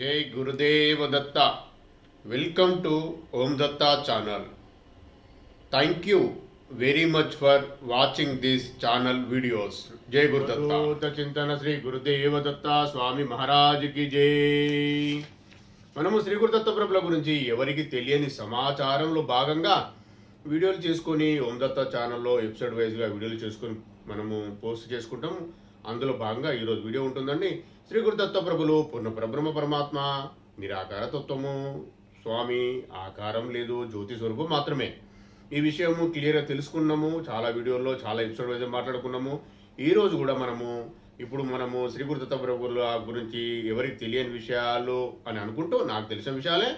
జై Gurudeva Datta. Welcome to Om Datta channel thank you very much for watching this channel videos జై గురుదత్త చింతన శ్రీ గురుదేవ దత్త స్వామి మహారాజుకి జై. మనము శ్రీ గురుదత్త ప్రభుల గురించి ఎవరికి తెలియని సమాచారంలో భాగంగా వీడియోలు చేసుకొని ఓం దత్త ఛానల్లో ఎపిసోడ్ వైజ్గా వీడియోలు చేసుకొని మనము పోస్ట్ చేసుకుంటాము. అందులో భాగంగా ఈరోజు వీడియో ఉంటుందండి. శ్రీ గురుదత్త ప్రభులు పూర్ణ పరబ్రహ్మ పరమాత్మ నిరాకార తత్వము. స్వామి ఆకారం లేదు జ్యోతి స్వరూపం మాత్రమే. ఈ విషయము క్లియర్గా తెలుసుకున్నాము చాలా వీడియోల్లో చాలా ఎపిసోడ్ వైజ్ మాట్లాడుకున్నాము. ఈ రోజు కూడా మనము ఇప్పుడు మనము శ్రీ గురుదత్త ప్రభుల గురించి ఎవరికి తెలియని విషయాలు అని అనుకుంటూ నాకు తెలిసిన విషయాలే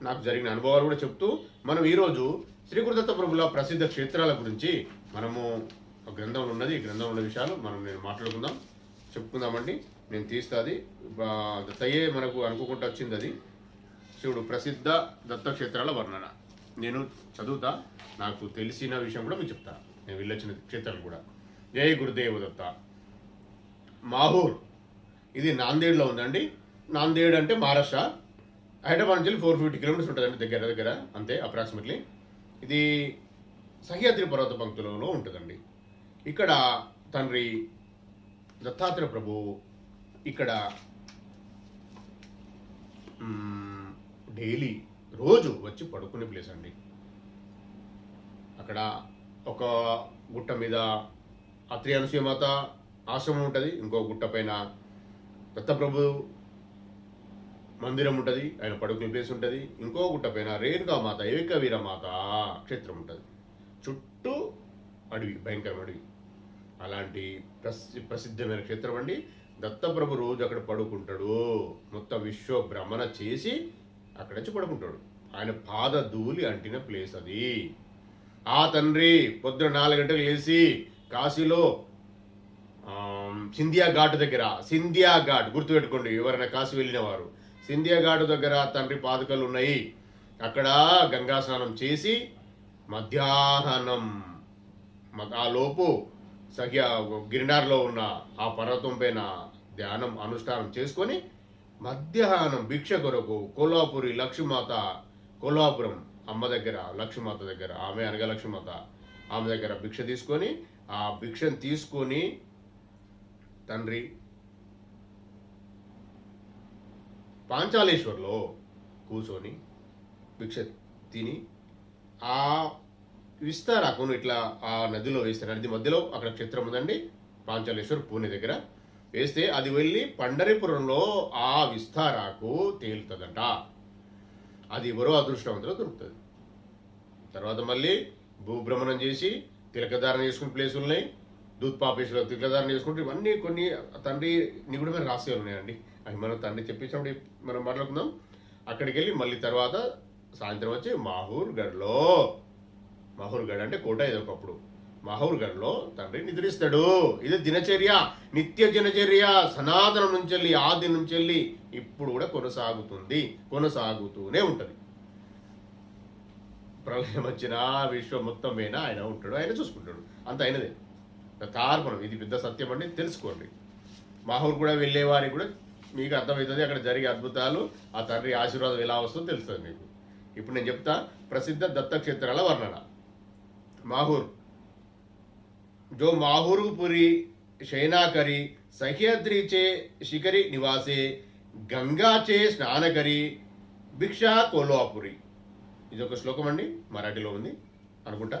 నాకు జరిగిన అనుభవాలు కూడా చెప్తూ మనం ఈరోజు శ్రీ గురుదత్త ప్రభుల ప్రసిద్ధ క్షేత్రాల గురించి మనము గ్రంథంలో ఉన్నది ఈ గ్రంథంలో ఉన్న విషయాలు మనం నేను మాట్లాడుకుందాం చెప్పుకుందామండి. నేను తీస్తుంది దత్తయ్యే మనకు అనుకోకుండా వచ్చింది అది. శివుడు ప్రసిద్ధ దత్తక్షేత్రాల వర్ణన. నేను చదువుతా నాకు తెలిసిన విషయం కూడా మీకు చెప్తా. నేను వెళ్ళొచ్చిన క్షేత్రాలు కూడా. జై గురుదేవ దత్త. మాహూర్. ఇది నాందేడ్లో ఉందండి. నాందేడ్ అంటే మహారాష్ట్ర. హైదరాబాద్ నుంచి ఫోర్ ఫిఫ్టీ కిలోమీటర్స్ ఉంటుందండి దగ్గర దగ్గర. అంతే అప్రాక్సిమేట్లీ ఇది సహ్యాద్రి పర్వత పంక్తులలో ఉంటుందండి. ఇక్కడ తండ్రి దత్తాత్రేయ ప్రభు ఇక్కడ డైలీ రోజు వచ్చి పడుకునే ప్లేస్ అండి. అక్కడ ఒక గుట్ట మీద అత్రి అనసూయమాత ఆశ్రమం ఉంటుంది ఇంకో గుట్ట పైన దత్తప్రభు మందిరం ఉంటుంది ఆయన పడుకునే ప్లేస్ ఉంటుంది ఇంకో గుట్ట పైన రేణుకా మాత క్షేత్రం ఉంటుంది. చుట్టూ అడవి భయంకరమైన అడవి. అలాంటి ప్రసి ప్రసిద్ధమైన క్షేత్రం అండి. దత్తప్రభు రోజు అక్కడ పడుకుంటాడు. మొత్తం విశ్వ భ్రమణ చేసి అక్కడ నుంచి పడుకుంటాడు. ఆయన పాద ధూళి అంటిన ప్లేస్ అది. ఆ తండ్రి పొద్దున నాలుగు గంటలు లేచి కాశీలో సింధియా ఘాట్ దగ్గర సింధియా ఘాట్ గుర్తుపెట్టుకోండి ఎవరైనా కాశీ వెళ్ళిన వారు. సింధియా ఘాట్ దగ్గర తండ్రి పాదుకలు ఉన్నాయి. అక్కడ గంగా స్నానం చేసి మధ్యాహ్నం ఆ లోపు సఖ్య గిరినార్లో ఉన్న ఆ పర్వతం పైన ధ్యానం అనుష్ఠానం చేసుకొని మధ్యాహ్నం భిక్ష కొరకు కొల్లాపురి లక్ష్మీమాత కొల్లాపురం అమ్మ దగ్గర లక్ష్మీమాత దగ్గర ఆమె అనగా లక్ష్మీమాత ఆమె దగ్గర భిక్ష తీసుకొని ఆ భిక్షను తీసుకొని తండ్రి పాంచాలేశ్వర్లో కూర్చొని భిక్ష తిని ఆ విస్తారాకును ఇట్లా ఆ నదిలో వేస్తారు నది మధ్యలో అక్కడ క్షేత్రం ఉందండి పాంచాలేశ్వర్ పూణె దగ్గర. వేస్తే అది వెళ్ళి పండరిపురంలో ఆ విస్తారాకు తేలుతుందంట. అది ఎవరో అదృష్టవంతులు దొరుకుతుంది. తర్వాత మళ్ళీ భూభ్రమణం చేసి తిలకధారణ చేసుకునే ప్లేసులు ఉన్నాయి దూత్ పాపేశ్వర తిలకధారణ చేసుకుంటే ఇవన్నీ కొన్ని తండ్రి నిగుడమైన రహస్యాలు ఉన్నాయండి. అవి మనం తండ్రి చెప్పించినప్పుడు మనం మాట్లాడుకుందాం. అక్కడికి వెళ్ళి మళ్ళీ తర్వాత సాయంత్రం వచ్చి మాహూర్ గఢ్లో మాహూర్ గఢ్ అంటే కోట ఇది ఒకప్పుడు. మాహూర్ గఢ్లో తండ్రి నిద్రిస్తాడు. ఇది దినచర్య. నిత్య దినచర్య. సనాతనం నుంచి వెళ్ళి ఆది నుంచి వెళ్ళి ఇప్పుడు కూడా కొనసాగుతుంది. కొనసాగుతూనే ఉంటుంది. ప్రళయం వచ్చినా విశ్వం మొత్తం పోయినా ఆయన ఉంటాడు ఆయన చూసుకుంటాడు. అంత అయినదే. తార్పణం ఇది పెద్ద సత్యం అండి. తెలుసుకోండి. మాహూర్ కూడా వెళ్ళేవారికి కూడా మీకు అర్థమవుతుంది. అక్కడ జరిగే అద్భుతాలు ఆ తండ్రి ఆశీర్వాదం ఎలా వస్తుందో తెలుస్తుంది మీకు. ఇప్పుడు నేను చెప్తా. ప్రసిద్ధ దత్తక్షేత్రాల వర్ణన. మాహూర్ जो माहुरपुरी शयनाकरी सह्याद्रीचे शिखरी निवासे గంగాచే స్నానకరి భిక్షా కోల్హాపురి ఇది ఒక శ్లోకం అండి మరాఠీలో ఉంది అనుకుంటా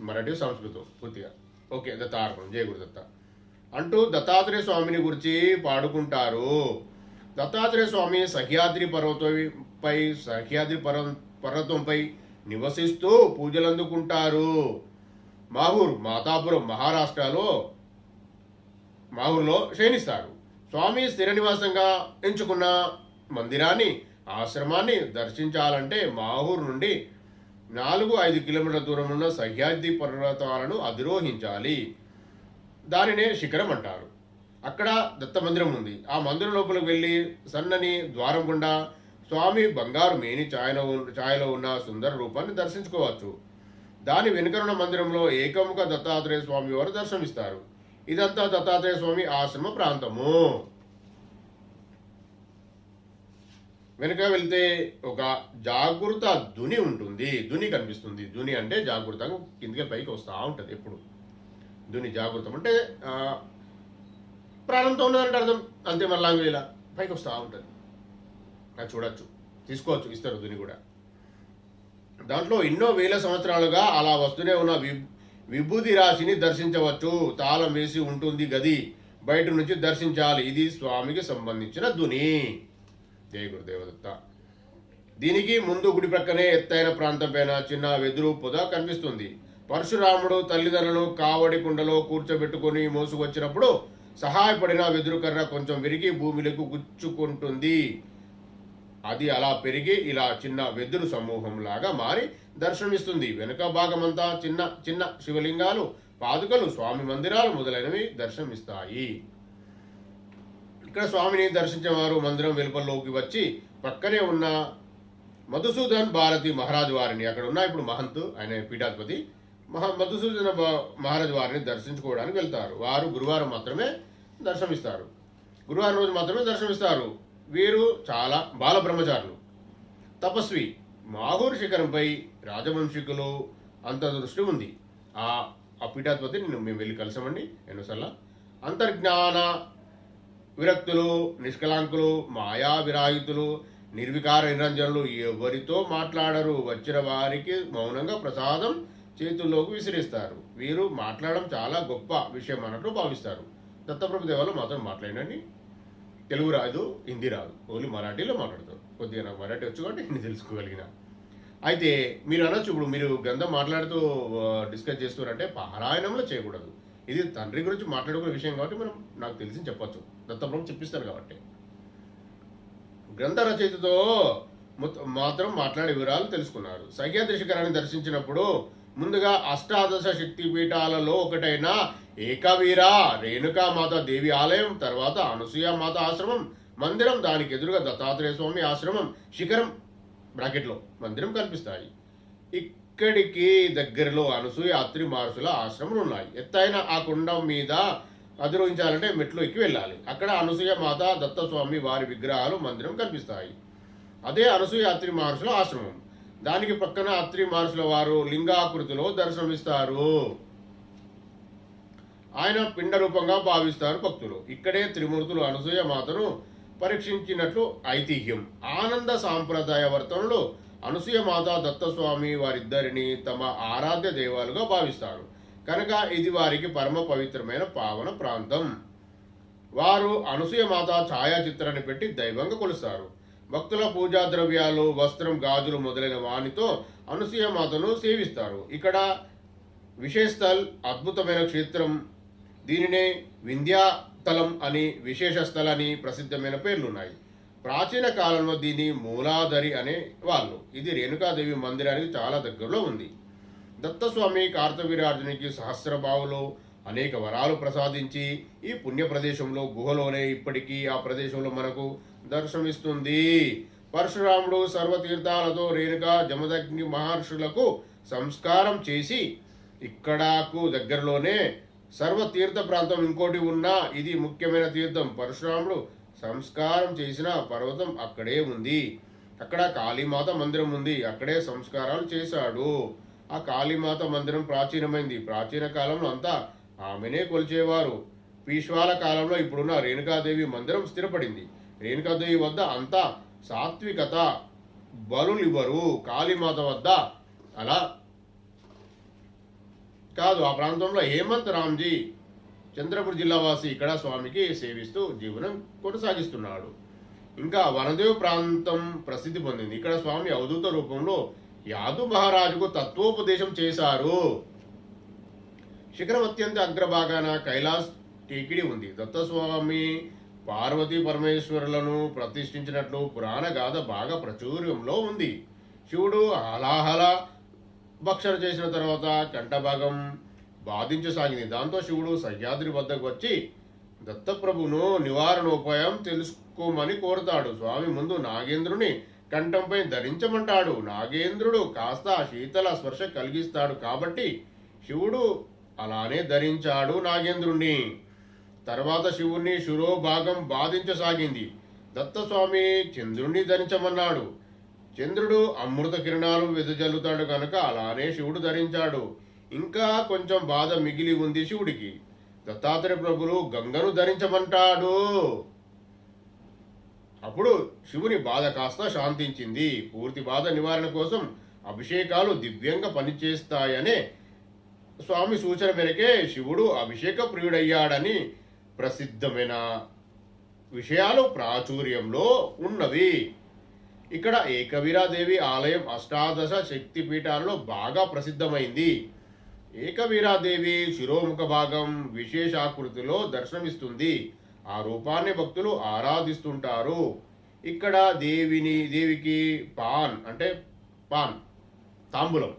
మరాఠీ సంస్కృతం పూర్తిగా ఓకే దత్తార్పణం జయ గురుదత్త అంటూ దత్తాత్రేయ స్వామిని గురించి పాడుకుంటారు దత్తాత్రేయ స్వామి సహ్యాద్రి పర్వతంపై సహ్యాద్రి పర్వ పర్వతంపై నివసిస్తూ పూజలు అందుకుంటారు మాహూర్ మాతాపురం మహారాష్ట్రలో మా ఊరిలో శయనిస్తారు స్వామి స్థిర నివాసంగా ఎంచుకున్న మందిరాన్ని ఆశ్రమాన్ని దర్శించాలంటే మాహూర్ నుండి నాలుగు ఐదు కిలోమీటర్ల దూరం ఉన్న సహ్యాద్రి పర్వతాలను అధిరోహించాలి. దానినే శిఖరం అంటారు. అక్కడ దత్త మందిరం ఉంది. ఆ మందిరం లోపలికి వెళ్ళి సన్నని ద్వారం గుండా స్వామి బంగారు మేని ఛాయలో ఛాయలో ఉన్న సుందర రూపాన్ని దర్శించుకోవచ్చు. దాని వెనుకనున్న మందిరంలో ఏకముఖ దత్తాత్రేయ స్వామి వారు దర్శనమిస్తారు. ఇదంతా దత్తాత్రేయ స్వామి ఆశ్రమ ప్రాంతము. వెనుక వెళ్తే ఒక జాగృత దుని ఉంటుంది. ధుని కనిపిస్తుంది. దుని అంటే జాగృతంగా కిందకి పైకి వస్తూ ఉంటుంది ఎప్పుడు. ధుని జాగృతం అంటే ప్రాణంతో ఉన్నదంటే అర్థం. అంతే మన లాంగ్వేజ్లా పైకి వస్తూ ఉంటుంది. అది చూడొచ్చు. తీసుకోవచ్చు. ఇస్తారు ధుని కూడా. దాంట్లో ఎన్నో వేల సంవత్సరాలుగా అలా వస్తూనే ఉన్న విభూతి రాశిని దర్శించవచ్చు. తాళం వేసి ఉంటుంది గది బయట నుంచి దర్శించాలి. ఇది స్వామికి సంబంధించిన ధుని జయ గురుదేవదత్త. దీనికి ముందు గుడి ప్రక్కనే ఎత్తైన ప్రాంతం పైన చిన్న వెదురు పొద కనిపిస్తుంది. పరశురాముడు తల్లిదండ్రులను కావడి కుండలో కూర్చోబెట్టుకొని మోసుకొచ్చినప్పుడు సహాయపడిన వెదురు కర్ర కొంచెం విరిగి భూమిలోకి గుచ్చుకుంటుంది. అది అలా పెరిగి ఇలా చిన్న వెదురు సమూహం లాగా మారి దర్శనమిస్తుంది. వెనుక భాగమంతా చిన్న చిన్న శివలింగాలు పాదుకలు స్వామి మందిరాలు మొదలైనవి దర్శనమిస్తాయి. ఇక్కడ స్వామిని దర్శించిన వారు మందిరం వెలుపల్లోకి వచ్చి పక్కనే ఉన్న మధుసూదన్ భారతి మహారాజు వారిని అక్కడ ఉన్న ఇప్పుడు మహంత్ ఆయన పీఠాధిపతి మహా మధుసూదన భా- మహారాజు వారిని దర్శించుకోవడానికి వెళ్తారు. వారు గురువారం మాత్రమే దర్శనమిస్తారు. గురువారం రోజు మాత్రమే దర్శనమిస్తారు. వీరు చాలా బాలబ్రహ్మచారులు. తపస్వి మాహూర్ శిఖరంపై రాజవంశీకులు అంత దృష్టి ఉంది. ఆ ఆ పీఠాధిపతి నేను మేము వెళ్ళి కలిసామండి ఎన్నోసార్లు. అంతర్జ్ఞాన విరక్తులు నిష్కలాంకులు మాయా విరాహితులు నిర్వికార నిరంజనులు ఎవరితో మాట్లాడరు వచ్చిన వారికి మౌనంగా ప్రసాదం చేతుల్లోకి విసిరిస్తారు. వీరు మాట్లాడడం చాలా గొప్ప విషయం అన్నట్లు భావిస్తారు. దత్తప్రభు దేవాలు మాత్రం మాట్లాడండి తెలుగు రాదు హిందీ రాదు. ఓన్లీ మరాఠీలో మాట్లాడతారు కొద్దిగా నాకు మరాఠీ వచ్చు కాబట్టి హిందీ తెలుసుకోగలిగిన. అయితే మీరు అనొచ్చు ఇప్పుడు మీరు గ్రంథం మాట్లాడుతూ డిస్కస్ చేస్తున్నారంటే పారాయణంలో చేయకూడదు. ఇది తండ్రి గురించి మాట్లాడుకునే విషయం కాబట్టి మనం నాకు తెలిసి చెప్పచ్చు. దత్తప్రభు చెప్పిస్తారు కాబట్టి. గ్రంథ రచయితతో మొత్తం- మాత్రం మాట్లాడే వివరాలు తెలుసుకున్నారు. సహ్యాద్రి శిఖరాన్ని దర్శించినప్పుడు ముందుగా అష్టాదశ శక్తి పీఠాలలో ఒకటైన ఏకవీర రేణుకామాత దేవి ఆలయం తర్వాత అనసూయ మాత ఆశ్రమం మందిరం దానికి ఎదురుగా దత్తాత్రేయ స్వామి ఆశ్రమం శిఖరం బ్రాకెట్లో మందిరం కనిపిస్తాయి. ఇక్కడికి దగ్గరలో అనసూయ అత్రి మారుసుల ఆశ్రమం ఉన్నాయి ఎత్తైన ఆ కుండం మీద అధిరోహించాలంటే మెట్లు ఎక్కి వెళ్ళాలి. అక్కడ అనసూయ మాత దత్తస్వామి వారి విగ్రహాలు మందిరం కనిపిస్తాయి. అదే అనసూయ అత్రి మహర్షుల ఆశ్రమం. దానికి పక్కన అత్రి మహర్షుల వారు లింగాకృతిలో దర్శనమిస్తారు. ఆయన పిండ రూపంగా భావిస్తారు భక్తులు. ఇక్కడే త్రిమూర్తులు అనసూయ మాతను పరీక్షించినట్లు ఐతిహ్యం. ఆనంద సాంప్రదాయ వర్తనలో అనసూయ మాత దత్తస్వామి వారిద్దరిని తమ ఆరాధ్య దేవాలుగా భావిస్తారు. కనుక ఇది వారికి పరమ పవిత్రమైన పావన ప్రాంతం. వారు అనసూయ మాత ఛాయాచిత్రాన్ని పెట్టి దైవంగా కొలుస్తారు. భక్తుల పూజా ద్రవ్యాలు వస్త్రం గాజులు మొదలైన వానితో అనసూయ మాతను సేవిస్తారు. ఇక్కడ విశేషస్థల్ అద్భుతమైన క్షేత్రం. దీనినే వింధ్యాతలం అని విశేష స్థల అని ప్రసిద్ధమైన పేర్లున్నాయి. ప్రాచీన కాలంలో దీని మూలాధరి అనే వాళ్ళు. ఇది రేణుకాదేవి మందిరానికి చాలా దగ్గరలో ఉంది. దత్తస్వామి కార్తవీరార్జునికి సహస్రబావులో అనేక వరాలు ప్రసాదించి ఈ పుణ్య ప్రదేశంలో గుహలోనే ఇప్పటికీ ఆ ప్రదేశంలో మనకు దర్శనమిస్తుంది. పరశురాముడు సర్వతీర్థాలతో రేణుగా జమదగ్ని మహర్షులకు సంస్కారం చేసి ఇక్కడకు దగ్గరలోనే సర్వతీర్థ ప్రాంతం ఇంకోటి ఉన్నా ఇది ముఖ్యమైన తీర్థం. పరశురాముడు సంస్కారం చేసిన పర్వతం అక్కడే ఉంది. అక్కడ కాళీమాత మందిరం ఉంది. అక్కడే సంస్కారాలు చేశాడు. ఆ కాళీమాత మందిరం ప్రాచీనమైంది. ప్రాచీన కాలంలో అంతా ఆమెనే కొలిచేవారు. పీష్వాల కాలంలో ఇప్పుడున్న రేణుకాదేవి మందిరం స్థిరపడింది. రేణుకాదేవి వద్ద అంతా సాత్వికత. బలులు కాళీమాత వద్ద అలా కాదు. ఆ ప్రాంతంలో హేమంత్ రామ్జీ చంద్రపూర్ జిల్లా వాసి ఇక్కడ స్వామికి సేవిస్తూ జీవనం కొనసాగిస్తున్నాడు. ఇంకా వనదేవ్ ప్రాంతం ప్రసిద్ధి పొందింది. ఇక్కడ స్వామి అవధూత రూపంలో యాదు మహారాజుకు తత్వోపదేశం చేశారు. శిఖరం అత్యంత అగ్రభాగాన కైలాస్ టీకిడి ఉంది. దత్తస్వామి పార్వతీ పరమేశ్వరులను ప్రతిష్ఠించినట్లు పురాణ గాథ బాగా ప్రాచుర్యంలో ఉంది. శివుడు హలాహల భక్షణ చేసిన తర్వాత కంఠభాగం బాధించసాగింది. దాంతో శివుడు సహ్యాద్రి వద్దకు వచ్చి దత్తప్రభును నివారణోపాయం తెలుసుకోమని కోరుతాడు. స్వామి ముందు నాగేంద్రుని కంఠంపై ధరించమంటాడు. నాగేంద్రుడు కాస్త శీతల స్పర్శ కలిగిస్తాడు కాబట్టి శివుడు అలానే ధరించాడు నాగేంద్రుణ్ణి. తర్వాత శివుణ్ణి శురోభాగం బాధించసాగింది. దత్తస్వామి చంద్రుణ్ణి ధరించమన్నాడు. చంద్రుడు అమృత కిరణాలు వెదజల్లుతాడు కనుక అలానే శివుడు ధరించాడు. ఇంకా కొంచెం బాధ మిగిలి ఉంది శివుడికి. దత్తాత్రేయ ప్రభులు గంగను ధరించమంటాడు. అప్పుడు శివుని బాధ కాస్త శాంతించింది. పూర్తి బాధ నివారణ కోసం అభిషేకాలు దివ్యంగా పనిచేస్తాయనే స్వామి సూచన మేరకే శివుడు అభిషేక ప్రియుడయ్యాడని ప్రసిద్ధమైన విషయాలు ప్రాచుర్యంలో ఉన్నవి. ఇక్కడ ఏకవీరాదేవి ఆలయం అష్టాదశ శక్తిపీఠాల్లో బాగా ప్రసిద్ధమైంది. ఏకవీరాదేవి శిరోముఖ భాగం విశేషాకృతిలో దర్శనమిస్తుంది. ఆ రూపాన్ని భక్తులు ఆరాధిస్తుంటారు. ఇక్కడ దేవిని దేవికి పాన్ అంటే పాన్ తాంబూలం.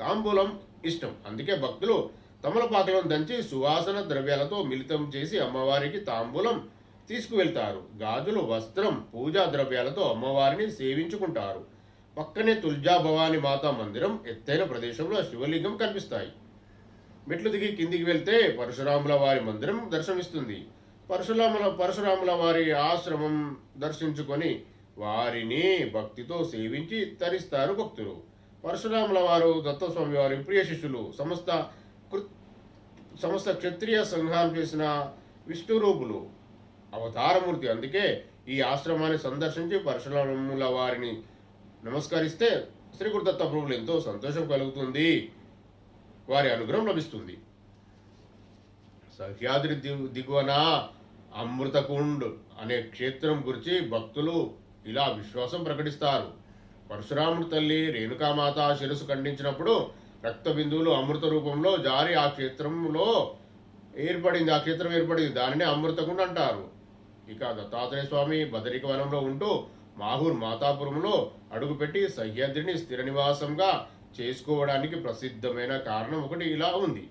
తాంబూలం ఇష్టం. అందుకే భక్తులు తమలపాకులను దంచి సువాసన ద్రవ్యాలతో మిళితం చేసి అమ్మవారికి తాంబూలం తీసుకువెళ్తారు. గాజులు వస్త్రం పూజా ద్రవ్యాలతో అమ్మవారిని సేవించుకుంటారు. పక్కనే తుల్జా భవాని మాతా మందిరం ఎత్తైన ప్రదేశంలో శివలింగం కనిపిస్తాయి. మెట్లు దిగి కిందికి వెళ్తే పరశురాముల వారి మందిరం దర్శనమిస్తుంది. పరశురాముల పరశురాముల వారి ఆశ్రమం దర్శించుకొని వారిని భక్తితో సేవించి తరిస్తారు భక్తులు. పరశురాముల వారు దత్తస్వామి వారి ప్రియ శిష్యులు సమస్త కృ- సమస్త క్షత్రియ సంఘాలు చేసిన విష్ణు రూపులు అవతారమూర్తి. అందుకే ఈ ఆశ్రమాన్ని సందర్శించి పరశురాముల వారిని నమస్కరిస్తే శ్రీ గురుదత్త ప్రభువులు ఎంతో సంతోషం కలుగుతుంది. వారి అనుగ్రహం లభిస్తుంది. సహ్యాద్రి దిగు దిగువన అమృతకుండ్ అనే క్షేత్రం గురించి భక్తులు ఇలా విశ్వాసం ప్రకటిస్తారు. పరశురాముడి తల్లి రేణుకామాత శిరస్సు ఖండించినప్పుడు రక్త బిందువులు అమృత రూపంలో జారి ఆ క్షేత్రంలో ఏర్పడింది. ఆ క్షేత్రం ఏర్పడింది. దానినే అమృతకుండ్ అంటారు. ఇక దత్తాత్రేయ స్వామి బదరిక వనంలో ఉంటూ మాహూర్ మాతాపురంలో అడుగుపెట్టి సహ్యాద్రిని స్థిర నివాసంగా చేసుకోవడానికి ప్రసిద్ధమైన కారణం ఒకటి ఇలా ఉంది.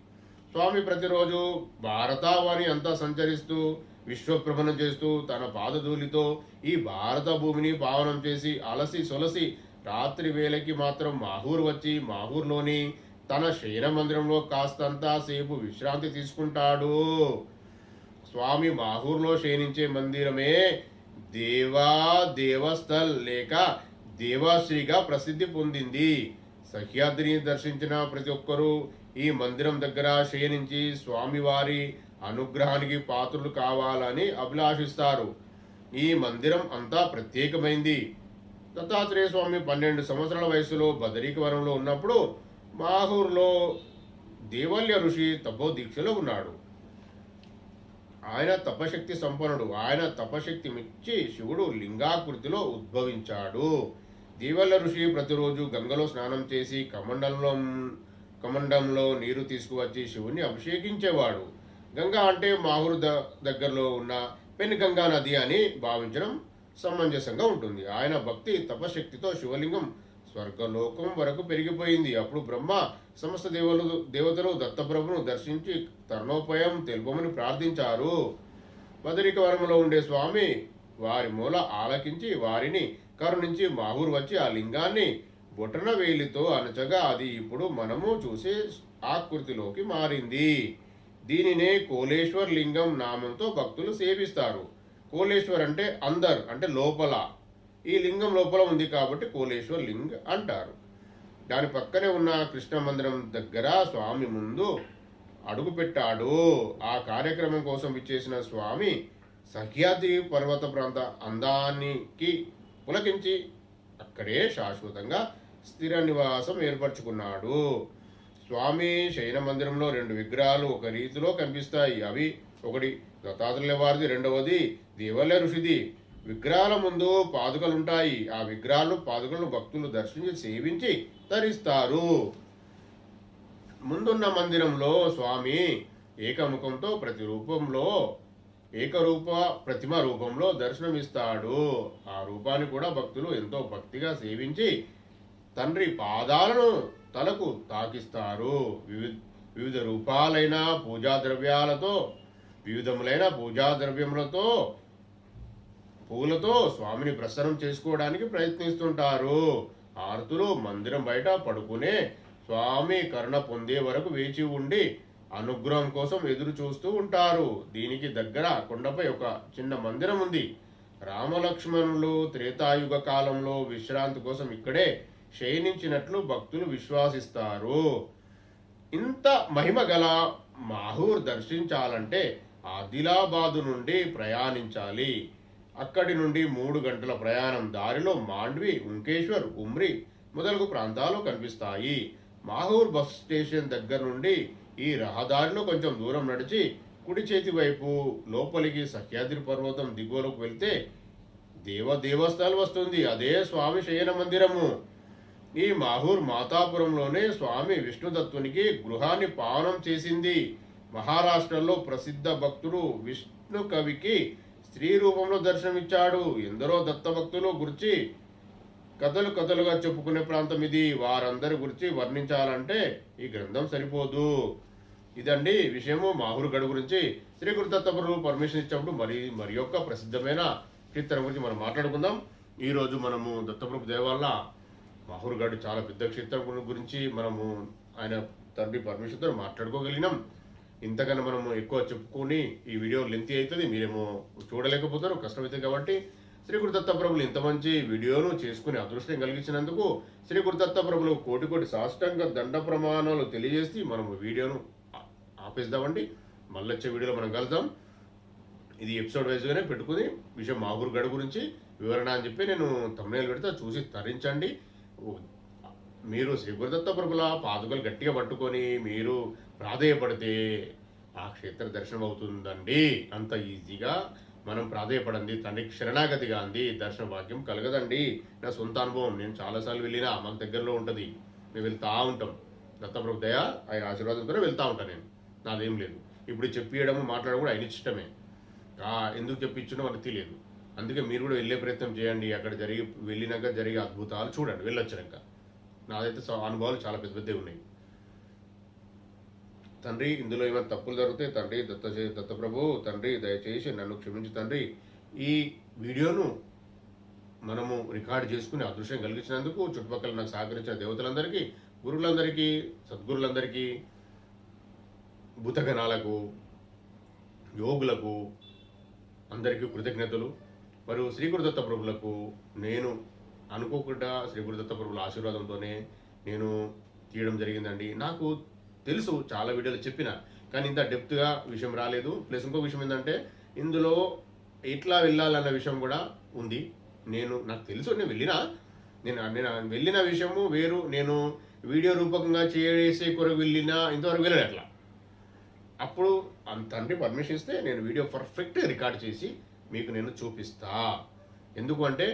స్వామి ప్రతిరోజు భారతావాణి అంతా సంచరిస్తూ విశ్వప్రభనం చేస్తూ తన పాదధూలితో ఈ భారత భూమిని పావనం చేసి అలసి సొలసి రాత్రి వేళకి మాత్రం మాహూర్ వచ్చి మాహూర్లోని తన శయన మందిరంలో కాస్తంతా సేపు విశ్రాంతి తీసుకుంటాడు. స్వామి మాహూర్లో శయనించే మందిరమే దేవా దేవస్థల్ లేక దేవాశ్రీగా ప్రసిద్ధి పొందింది. సహ్యాద్రిని దర్శించిన ప్రతి ఒక్కరూ ఈ మందిరం దగ్గర శయనించి స్వామివారి అనుగ్రహానికి పాత్రులు కావాలని అభిలాషిస్తారు. ఈ మందిరం అంతా ప్రత్యేకమైంది. దత్తాత్రేయ స్వామి పన్నెండు సంవత్సరాల వయసులో బదరీకవనంలో ఉన్నప్పుడు మాహూర్లో దేవల్య ఋషి తపోదీక్షలో ఉన్నాడు. ఆయన తపశక్తి సంపన్నుడు. ఆయన తపశక్తి మెచ్చి శివుడు లింగాకృతిలో ఉద్భవించాడు. దేవల్ల ఋషి ప్రతిరోజు గంగలో స్నానం చేసి కమండంలో కమండంలో నీరు తీసుకువచ్చి శివుణ్ణి అభిషేకించేవాడు. గంగా అంటే మాగురు ద దగ్గరలో ఉన్న పెన్ గంగా నది అని భావించడం సమంజసంగా ఉంటుంది. ఆయన భక్తి తపశక్తితో శివలింగం స్వర్గలోకం వరకు పెరిగిపోయింది. అప్పుడు బ్రహ్మ సమస్త దేవలు దేవతలు దత్తప్రభును దర్శించి తరుణోపాయం తెలుపమని ప్రార్థించారు. బదరిక ఉండే స్వామి వారి మూల ఆలకించి వారిని కరుణించి మాహూరు వచ్చి ఆ లింగాన్ని బొటన వేలితో అనచగా అది ఇప్పుడు మనము చూసే ఆకృతిలోకి మారింది. దీనినే కోలేశ్వర్ లింగం నామంతో భక్తులు సేవిస్తారు. కోలేశ్వర్ అంటే అందర్ అంటే లోపల. ఈ లింగం లోపల ఉంది కాబట్టి కోలేశ్వర్ లింగ్ అంటారు. దాని పక్కనే ఉన్న కృష్ణ మందిరం దగ్గర స్వామి ముందు అడుగు పెట్టాడు. ఆ కార్యక్రమం కోసం ఇచ్చేసిన స్వామి సహ్యాద్రి పర్వత ప్రాంత అందానికి పులకించి అక్కడే శాశ్వతంగా స్థిర నివాసం ఏర్పరచుకున్నాడు. స్వామి శయన మందిరంలో రెండు విగ్రహాలు ఒక రీతిలో కనిపిస్తాయి అవి ఒకటి దత్తాత్రేయ వారిది రెండవది దేవల్య ఋషిది. విగ్రహాల ముందు పాదుకలు ఉంటాయి ఆ విగ్రహాలు పాదుకలను భక్తులు దర్శించి సేవించి ధరిస్తారు ముందున్న మందిరంలో స్వామి ఏకముఖంతో ప్రతి రూపంలో ఏకరూప ప్రతిమ రూపంలో దర్శనమిస్తాడు. ఆ రూపాన్ని కూడా భక్తులు ఎంతో భక్తిగా సేవించి తండ్రి పాదాలను తలకు తాకిస్తారు. వివిధ వివిధ రూపాలైన పూజా ద్రవ్యాలతో వివిధములైన పూజా ద్రవ్యములతో పూలతో స్వామిని ప్రసన్నం చేసుకోవడానికి ప్రయత్నిస్తుంటారు. ఆర్తులు మందిరం బయట పడుకునే స్వామి కరుణ పొందే వరకు వేచి ఉండి అనుగ్రహం కోసం ఎదురు చూస్తూ ఉంటారు. దీనికి దగ్గర కొండపై ఒక చిన్న మందిరం ఉంది. రామలక్ష్మణులు త్రేతాయుగ కాలంలో విశ్రాంతి కోసం ఇక్కడే శయనించినట్లు భక్తులు విశ్వాసిస్తారు. ఇంత మహిమ గల మాహూర్ దర్శించాలంటే ఆదిలాబాదు నుండి ప్రయాణించాలి. అక్కడి నుండి మూడు గంటల ప్రయాణం దారిలో మాండ్వి ఉంకేశ్వర్ ఉమ్రి మొదలగు ప్రాంతాలు కనిపిస్తాయి. మాహూర్ బస్ స్టేషన్ దగ్గర నుండి ఈ రహదారిలో కొంచెం దూరం నడిచి కుడి చేతి వైపు లోపలికి సహ్యాద్రి పర్వతం దిగువలోకి వెళ్తే దేవ దేవస్థానం వస్తుంది. అదే స్వామి శయన మందిరము. ఈ మాహూర్ మాతాపురంలోనే స్వామి విష్ణుదత్తునికి గృహాన్ని పావనం చేసింది. మహారాష్ట్రలో ప్రసిద్ధ భక్తుడు విష్ణు కవికి స్త్రీ రూపంలో దర్శనమిచ్చాడు. ఎందరో దత్త భక్తులు గురించి కథలు కథలుగా చెప్పుకునే ప్రాంతం ఇది. వారందరి గురించి వర్ణించాలంటే ఈ గ్రంథం సరిపోదు. ఇదండి విషయము మాహూర్ గడు గురించి. శ్రీ గురుదత్తపురు పర్మిషన్ ఇచ్చినప్పుడు మరి మరి యొక్క ప్రసిద్ధమైన కీర్తన గురించి మనం మాట్లాడుకుందాం. ఈరోజు మనము దత్తప్రభు దేవాల మాహూర్ గారు చాలా పెద్ద క్షేత్రం గురించి మనము ఆయన తండ్రి పర్మిషన్తో మాట్లాడుకోగలిగినాం. ఇంతకన్నా మనము ఎక్కువ చెప్పుకొని ఈ వీడియో లెంతీ అవుతుంది మీరేమో చూడలేకపోతారు కష్టమవుతుంది కాబట్టి శ్రీ గురుదత్త ప్రభులు ఇంత మంచి వీడియోను చేసుకుని అదృష్టం కలిగించినందుకు శ్రీ గురుదత్త దత్తప్రభులు కోటి కోటి సాష్టంగా దండ ప్రమాణాలు తెలియజేసి మనము వీడియోను ఆపేద్దామండి. మళ్ళీ వచ్చే వీడియోలో మనం కలుద్దాం. ఇది ఎపిసోడ్ వైజ్గానే పెట్టుకుని విషయం మాహూర్ గడు గురించి వివరణ అని చెప్పి నేను తమిళ పెడితే చూసి తరించండి. మీరు శ్రీగురుదత్త ప్రభుల పాదుకలు గట్టిగా పట్టుకొని మీరు ప్రాధేయపడితే ఆ క్షేత్ర దర్శనం అవుతుందండి అంత ఈజీగా మనం ప్రాధేయపడండి. తండ్రి శరణాగతి అంది. దర్శన భాగ్యం కలగదండి. నా సొంత అనుభవం. నేను చాలాసార్లు వెళ్ళినా మన దగ్గరలో ఉంటుంది. మేము వెళ్తా ఉంటాం. దత్తప్రభు దయ ఆయన ఆశీర్వాదంతోనే వెళ్తా ఉంటాను నేను. నాదేం లేదు. ఇప్పుడు చెప్పియడము మాట్లాడడం కూడా ఆయన ఇష్టమే. ఎందుకు చెప్పించడం మనకు తెలియదు. అందుకే మీరు కూడా వెళ్ళే ప్రయత్నం చేయండి. అక్కడ జరిగి వెళ్ళినాక జరిగే అద్భుతాలు చూడండి. వెళ్ళొచ్చినాక. నాదైతే అనుభవాలు చాలా పెద్ద పెద్దవి ఉన్నాయి. తండ్రి ఇందులో ఏమైనా తప్పులు జరిగితే తండ్రి దత్త దత్తప్రభు తండ్రి దయచేసి నన్ను క్షమించి తండ్రి. ఈ వీడియోను మనము రికార్డ్ చేసుకుని అదృశ్యం కలిగించినందుకు చుట్టుపక్కల నాకు సహకరించిన దేవతలందరికీ గురువులందరికీ సద్గురులందరికీ భూతగణాలకు యోగులకు అందరికీ కృతజ్ఞతలు. మరియు శ్రీ గురుదత్త ప్రభులకు నేను అనుకోకుండా శ్రీ గురుదత్త ప్రభుల ఆశీర్వాదంతోనే నేను తీయడం జరిగిందండి. నాకు తెలుసు చాలా వీడియోలు చెప్పిన కానీ ఇంత డెప్త్గా విషయం రాలేదు. ప్లస్ ఇంకో విషయం ఏంటంటే ఇందులో ఎట్లా వెళ్ళాలన్న విషయం కూడా ఉంది. నేను నాకు తెలుసు నేను వెళ్ళినా. నేను నేను వెళ్ళిన విషయము వేరు. నేను వీడియో రూపకంగా చేసే కొరకు వెళ్ళినా ఇంతవరకు వెళ్ళాను అట్లా. అప్పుడు అంత తండ్రి పర్మిషన్ ఇస్తే నేను వీడియో పర్ఫెక్ట్గా రికార్డ్ చేసి మీకు నేను చూపిస్తా. ఎందుకంటే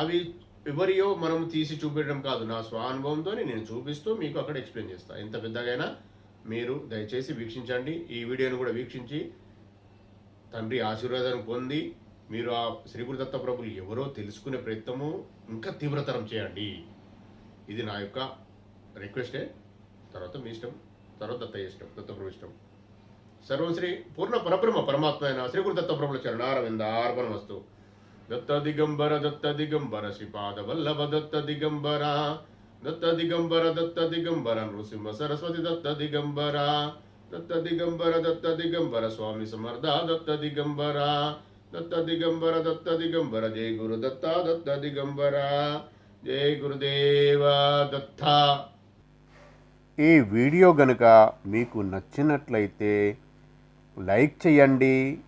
అవి ఎవరియో మనం తీసి చూపించడం కాదు. నా స్వానుభవంతో నేను చూపిస్తూ మీకు అక్కడ ఎక్స్ప్లెయిన్ చేస్తా. ఎంత పెద్దగైనా మీరు దయచేసి వీక్షించండి. ఈ వీడియోను కూడా వీక్షించి తండ్రి ఆశీర్వాదం పొంది మీరు ఆ శ్రీ గురుదత్త ప్రభులు ఎవరో తెలుసుకునే ప్రయత్నము ఇంకా తీవ్రతరం చేయండి. ఇది నా యొక్క రిక్వెస్టే. తర్వాత మీ ఇష్టం తర్వాత దత్త ఇష్టం దత్తప్రభు ఇష్టం. సర్వశ్రీ పూర్ణ పరబ్రహ్మ పరమాత్మ అయిన శ్రీ గురు దత్తప్రభుల చరణారవింద అర్పణమస్తు. దత్త దిగంబర దత్త దిగంబర శ్రీపాద వల్లభ దత్త దిగంబర దత్త దిగంబర దత్త దిగంబర నృసింహ సరస్వతి దత్త దిగంబర దత్త దిగంబర దత్త దిగంబర స్వామి సమర్థ దత్త దిగంబర దత్త దిగంబర దత్త దిగంబర జై గురు దత్త దత్త దిగంబర జై గురుదేవ దత్త. ఈ వీడియో గనుక మీకు నచ్చినట్లయితే లైక్ చేయండి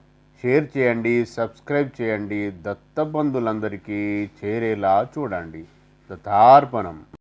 షేర్ చేయండి సబ్స్క్రైబ్ చేయండి. దత్తబంధులందరికీ చేరేలా చూడండి. దత్తార్పణం.